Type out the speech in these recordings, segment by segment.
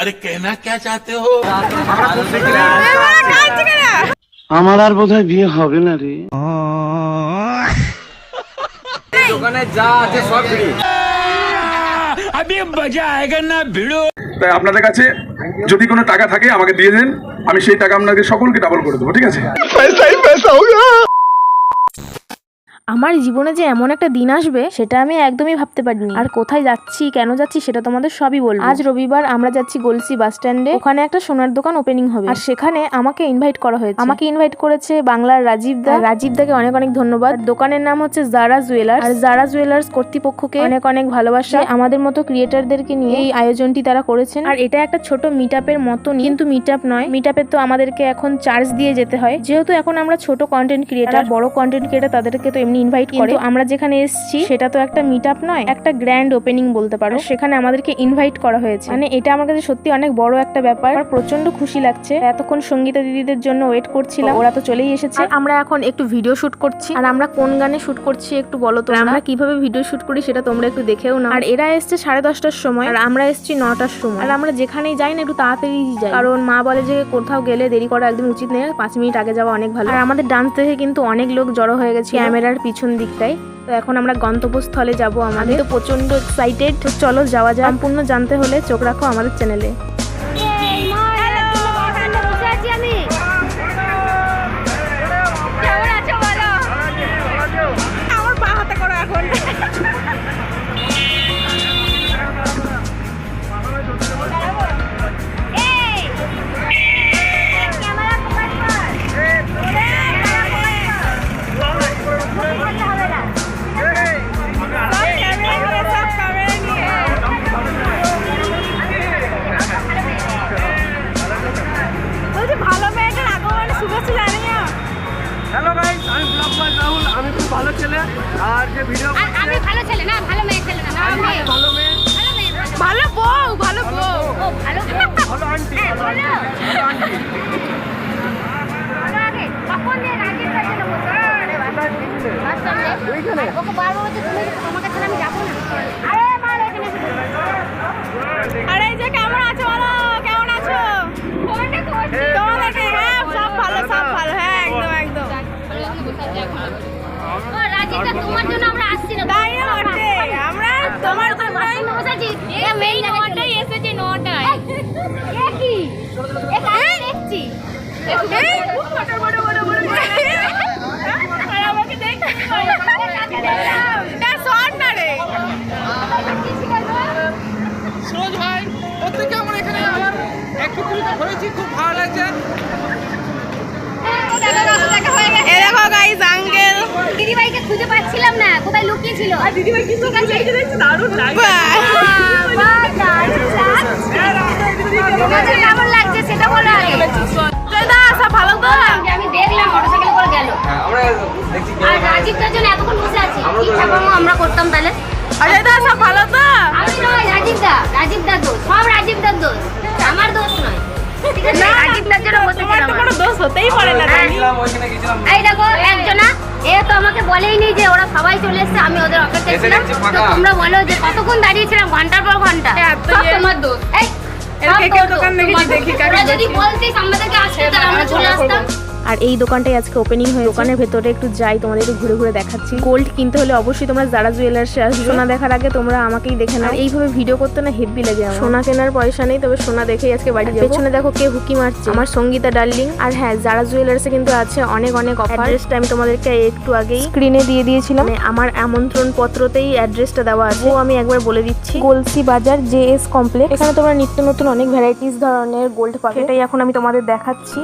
রে अरे कहना क्या चाहते हो আমার আর বোধহয় বিয়ে হবে না রে দোকানে যা আছে সব ফ্রি अभी मजा आएगा ना भिड़ो তাই আপনাদের কাছে যদি কোনো টাকা থাকে আমাকে দিয়ে দেন আমি সেই টাকা আপনাদের সকলকে ডাবল করে দেবো ঠিক আছে আমার জীবনে যে এমন একটা দিন আসবে সেটা আমি একদমই ভাবতে পারিনি। আর কোথায় যাচ্ছি কেন যাচ্ছি সেটা তোমাদের সবই বলব। আজ রবিবার আমরা যাচ্ছি গলসি বাস স্ট্যান্ডে। ওখানে একটা সোনার দোকান ওপেনিং হবে। আর সেখানে আমাকে ইনভাইট করা হয়েছে। আমাকে ইনভাইট করেছে বাংলার রাজীব দা। রাজীব দাকে অনেক অনেক ধন্যবাদ। দোকানের নাম হচ্ছে জারা জুয়েলার্স আর জারা জুয়েলার্স কর্তৃপক্ষকে অনেক অনেক ভালোবাসা। আমাদের মতো ক্রিয়েটারদেরকে নিয়ে এই আয়োজনটি তারা করেছেন। আর এটা একটা ছোট মিট আপের মতন কিন্তু মিট আপ নয়। মিট আপের তো আমাদেরকে এখন চার্জ দিয়ে যেতে হয়। যেহেতু এখন আমরা ছোট কন্টেন্ট ক্রিয়েটার বড় কন্টেন্ট ক্রিয়েটার তাদেরকে তো এমনি ইনভাইট করে। আমরা যেখানে এসেছি সেটা তো একটা মিট আপ নয় একটা গ্র্যান্ড ওপেনিং বলতে পারো। সেখানে আমাদেরকে ইনভাইট করা হয়েছে। মানে এটা আমার কাছে সত্যি অনেক বড় একটা ব্যাপার। আর প্রচণ্ড খুশি লাগছে। এতক্ষণ সঙ্গীতা দিদিদের জন্য ওয়েট করছিলাম। ওরা তো চলেই এসেছে। আমরা এখন একটু ভিডিও শুট করছি। আর আমরা কোন গানে শুট করছি একটু বলো তো। আমরা কীভাবে ভিডিও শুট করি সেটা তোমরা একটু দেখেও না আর এরা এসছে সাড়ে দশটার সময়। আর আমরা এসছি নটার সময়। আর আমরা যেখানেই যাই না একটু তাড়াতাড়ি যাই। কারণ মা বলে যে কোথাও গেলে দেরি করা একদম উচিত নেই পাঁচ মিনিট আগে যাওয়া অনেক ভালো। আর আমাদের ডান্স দেখে কিন্তু অনেক লোক জড়ো হয়ে গেছে। ক্যামেরার পিছন দিকটায় তো এখন আমরা গন্তব্যস্থলে যাব আমাদের। তো প্রচণ্ড এক্সাইটেড চলো যাওয়া যায় সম্পূর্ণ জানতে হলে চোখ রাখো আমাদের চ্যানেলে আন্টি সুরজ ভাই প্রত্যেকে আমার এখানে? আমার একত্রিত হয়েছি খুব ভালো লাগছে। দেখো গাইস আঙ্কেল দিদিভাইকে খুঁজে পাচ্ছিলাম না কোথায় লুকিয়ে ছিল? দিদিভাই কিন্তু দারুণ লাগবে হতেই পারে না এই দেখো একজনা এ তো আমাকে বলেইনি যে ওরা সবাই চলে এসেছে আমি ওদের অপেক্ষায় এসে ছিলাম। তো তোমরা বলো যে কতক্ষণ দাঁড়িয়েছিলাম ঘণ্টার পর ঘণ্টা? এত সব ইয়ে- তোমার দোষ। এই তোমার যদি। বলতিস আমাদেরকে আসতে তাহলে আমরা চলে আসতাম। আর এই দোকানটাই আজকে ওপেনিং হয়ে দোকানের ভেতরে একটু যাই তোমাদের একটু ঘুরে ঘুরে দেখাচ্ছি। গোল্ড কিনতে হলে অবশ্যই তোমরা যারা জুয়েলার্সে আসবে। সোনা দেখার আগে তোমরা আমাকেই দেখে নাও। এইভাবে ভিডিও করতে না হেভি লাগে আমার। সোনা কেনার পয়সা নেই তবে সোনা দেখেই আজকে বাড়ি যাব। পেছনে দেখো কে হুকি মারছে। আমার সঙ্গীতা ডার্লিং। আর হ্যাঁ যারা জুয়েলার্সে কিন্তু আছে অনেক অনেক অফার অ্যাড্রেসটা আমি তোমাদেরকে একটু আগেই স্ক্রিনে দিয়ে দিয়েছিলাম। মানে আমার আমন্ত্রণ পত্রতেই অ্যাড্রেসটা দেওয়া আছে। ও আমি একবার বলে দিচ্ছি। গোলসি বাজার জে এস কমপ্লেক্স এখানে তোমরা নিত্য নতুন অনেক ভ্যারাইটিস ধরনের গোল্ড পাবে। সেটাই এখন আমি তোমাদের দেখাচ্ছি।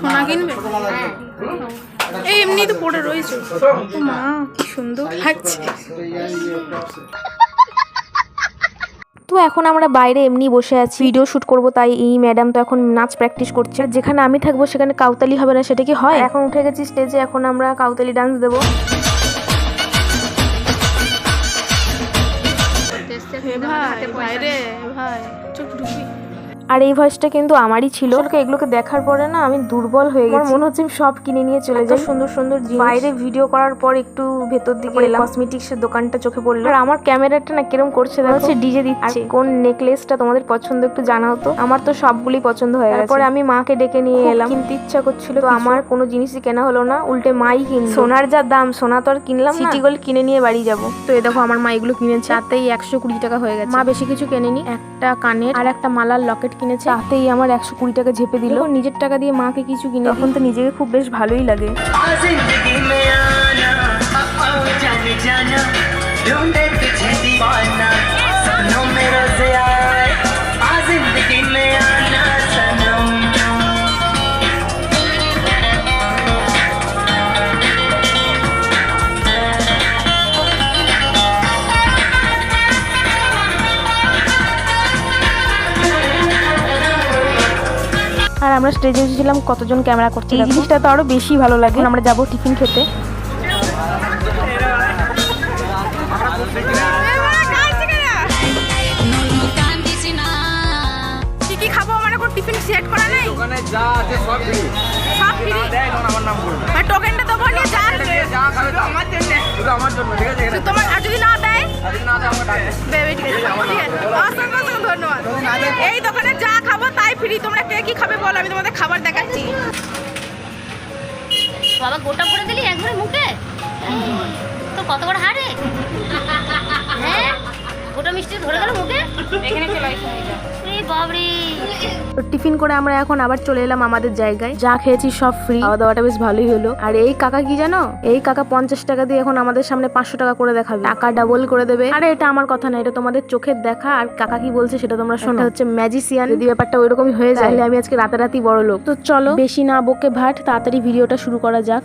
সোনা কিনবে? এই এমনি তো পড়ে রয়েছে। মা কি সুন্দর। লাগছে তো এখন আমরা বাইরে এমনি বসে আছি। ভিডিও শুট করব তাই এই ম্যাডাম তো এখন নাচ প্র্যাকটিস করছে। যেখানে আমি থাকব সেখানে কাউতালি হবে না সেটা কি হয়? এখন উঠে গেছি স্টেজে এখন আমরা কাউতালি ডান্স দেবো। ভাই রে আর এই ভয়েসটা কিন্তু আমারই ছিল। এগুলোকে দেখার পরে না আমি দুর্বল হয়ে গেছি। আমার মনে হচ্ছে আমি সব কিনে নিয়ে চলে যাই। সুন্দর সুন্দর বাইরে ভিডিও করার পর একটু ভেতর দিকে এলাম। কসমেটিক্স এর দোকানটা চোখে পড়ল। আর আমার ক্যামেরাটা না কিরম করছে দেখো। হচ্ছে ডিজে দিচ্ছে। কোন নেকলেসটা তোমাদের পছন্দ একটু জানাও তো। আমার তো সবগুলি পছন্দ হয়ে গেছে। তারপরে আমি মাকে ডেকে নিয়ে এলাম। কিনতে ইচ্ছা করছিল তো আমার কোনো জিনিসই কেনা হলো না। উল্টে মাই কিন সোনার যা দাম সোনা তো আর কিনলাম সিটি গোল্ড কিনে নিয়ে বাড়ি যাব। তো এই দেখো আমার মা এগুলো কিনেছে। তাতেই একশো কুড়ি টাকা হয়ে গেছে। মা বেশি কিছু কেনেনি। একটা কানের আর একটা মালার লকেট কিনেছে। তাতেই আমার একশো কুড়ি টাকা ঝেপে দিল। নিজের টাকা দিয়ে মাকে কিছু কিনে তখন তো নিজেকে খুব বেশ ভালোই লাগে। জানা আর আমরা স্টেজে এসেছিলাম কতজন ক্যামেরা করছে এই জিনিসটা তো আরও বেশি ভালো লাগে। আমরা যাব টিফিন খেতে। কি কি খাব? আমার এখন টিফিন সেট করা নেই। ওখানে যা আছে সব ফ্রি। সব ফ্রি। দেয় আমার নাম করবে আর টোকেনটা দেবো নিয়ে যা যা খাবে তো। আমার জন্য। শুধু আমার জন্য ঠিক আছে? তো তোমার আর যদি না দেয়? আজকে না দেয় আমাকে ডাকবে ঠিক আছে অসংখ্য অসংখ্য ধন্যবাদ। এই দোকানে যা ফ্রি তোমরা কে কি খাবে বল আমি তোমাদের খাবার দেখাচ্ছি। বাবা গোটা করে দিলি একবারে মুখে? তো কত বড় হারে হ্যাঁ? গোটা মিষ্টি ধরে গেল মুখে? এখানে চলে আসো টিফিন করে আমরা এখন আবার চলে এলাম আমাদের জায়গায়। যা খেয়েছি সব ফ্রি খাওয়া দাওয়াটা বেশ ভালোই হলো। আর এই কাকা কি জানো? এই কাকা পঞ্চাশ টাকা দিয়ে এখন আমাদের সামনে পাঁচশো টাকা করে দেখাবে। টাকা ডাবল করে দেবে। আরে এটা আমার কথা না এটা তোমাদের চোখের দেখা। আর কাকা কি বলছে সেটা তোমরা শোনো। এটা হচ্ছে ম্যাজিসিয়ান যদি ব্যাপারটা ওইরকমই হয়ে যায় তাহলে আমি আজকে রাতারাতি বড় লোক তো চলো বেশি না বকে ভাট। তাড়াতাড়ি ভিডিওটা শুরু করা যাক।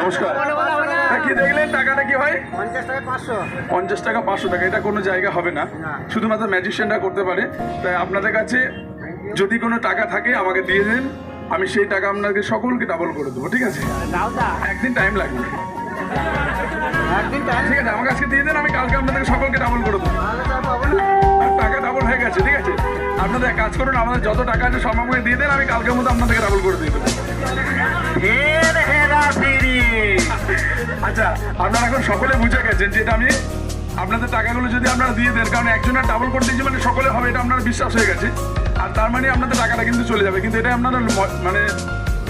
নমস্কার। দেখলেন কি হয় পঞ্চাশ টাকা পাঁচশো টাকা এটা কোনো জায়গা হবে না। শুধুমাত্র করতে পারে। তাই আপনাদের কাছে যদি কোনো টাকা থাকে আমাকে দিয়ে দিন। আমি সেই টাকা আপনাকে সকলকে ডাবল করে দেবো ঠিক আছে? একদিন টাইম লাগবে। ঠিক আছে আমার কাছে দিয়ে দেন আমি কালকে আপনাদেরকে সকলকে ডাবল করে দেবো। টাকা ডাবল হয়ে গেছে ঠিক আছে? আপনাদের কাজ করুন আমাদের যত টাকা আছে সম্ভব দিয়ে দেন আমি কালকের মধ্যে আপনাদেরকে ডাবল করে দিয়ে দেবো। আচ্ছা আপনারা এখন সকলে বুঝে গেছেন যে এটা আমি আপনাদের টাকাগুলো যদি আপনারা দিয়ে দেন, কারণ একজনের ডাবল করে দিয়েছি মানে সকলে হবে, এটা আপনার বিশ্বাস হয়ে গেছে। আর তার মানে আপনাদের টাকাটা কিন্তু চলে যাবে, কিন্তু এটা আপনারা মানে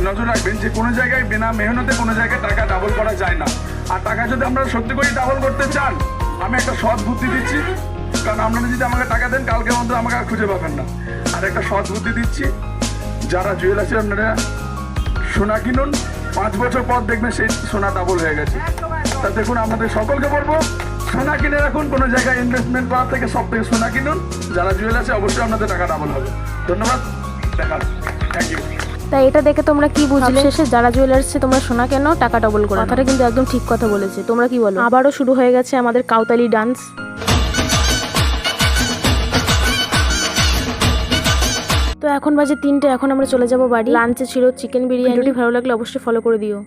নজর রাখবেন যে কোনো জায়গায় বিনা মেহনতে কোনো জায়গায় টাকা ডাবল করা যায় না। আর টাকা যদি আপনারা সত্যি করে ডাবল করতে চান, আমি একটা সৎ বুদ্ধি দিচ্ছি, কারণ আপনারা যদি আমাকে টাকা দেন, কালকে মধ্যে আমাকে আর খুঁজে পাবেন না। আর একটা সৎ বুদ্ধি দিচ্ছি, যারা জুয়েল আছে আপনারা সোনা কিনুন। পাঁচ বছর পর দেখবেন সেই সোনা ডাবল হয়ে গেছে। তা দেখুন আপনাদের সকলকে বলব সোনা কিনে রাখুন কোনো জায়গায় ইনভেস্টমেন্ট করার থেকে সব থেকে সোনা কিনুন। যারা জুয়েল আছে অবশ্যই আপনাদের টাকা ডাবল হবে। ধন্যবাদ। দেখা থ্যাংক ইউ তাই এটা দেখে তোমরা কি বুঝলে? শেষে যারা জুয়েলার্সে তোমরা সোনা কেন টাকা ডবল করে কথাটা কিন্তু একদম ঠিক কথা বলেছে। তোমরা কি বলো? আবারও শুরু হয়ে গেছে আমাদের কাউতালি ডান্স তো এখন বাজে তিনটে এখন আমরা চলে যাব বাড়ি। লাঞ্চে ছিল চিকেন বিরিয়ানি। ভালো লাগলে অবশ্যই ফলো করে দিও।